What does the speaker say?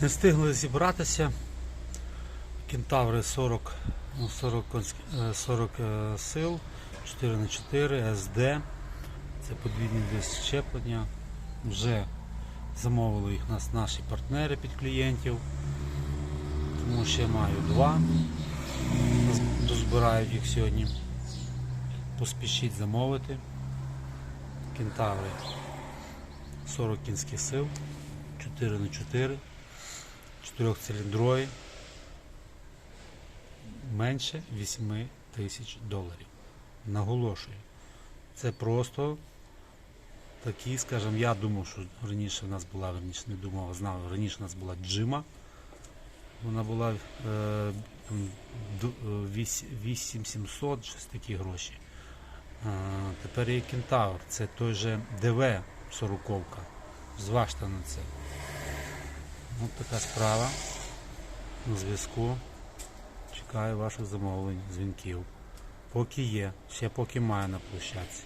Не встигли зібратися. Кентаври 40, ну, 40, е, 40 е, сил, 4 на 4 СД. Це подвійні десь щеплення. Вже замовили їх нас наші партнери під клієнтів. Тому ще маю два. Дозбирають їх сьогодні. Поспішіть замовити. Кентаври 40 кінських сил, 4 на 4 4-циліндрові, менше 8 тисяч доларів. Наголошую, це просто такі, скажімо, я думав, що раніше в нас була, раніше не думав, знав, раніше у нас була джима. Вона була е, м, ду- е, вісь- 8700, щось такі гроші. А, тепер є кентавр, це той же ДВ 40 Зважте на це. Ось така справа. На зв'язку. Чекаю ваших замовлень, дзвінків. Поки є, ще поки маю на площадці.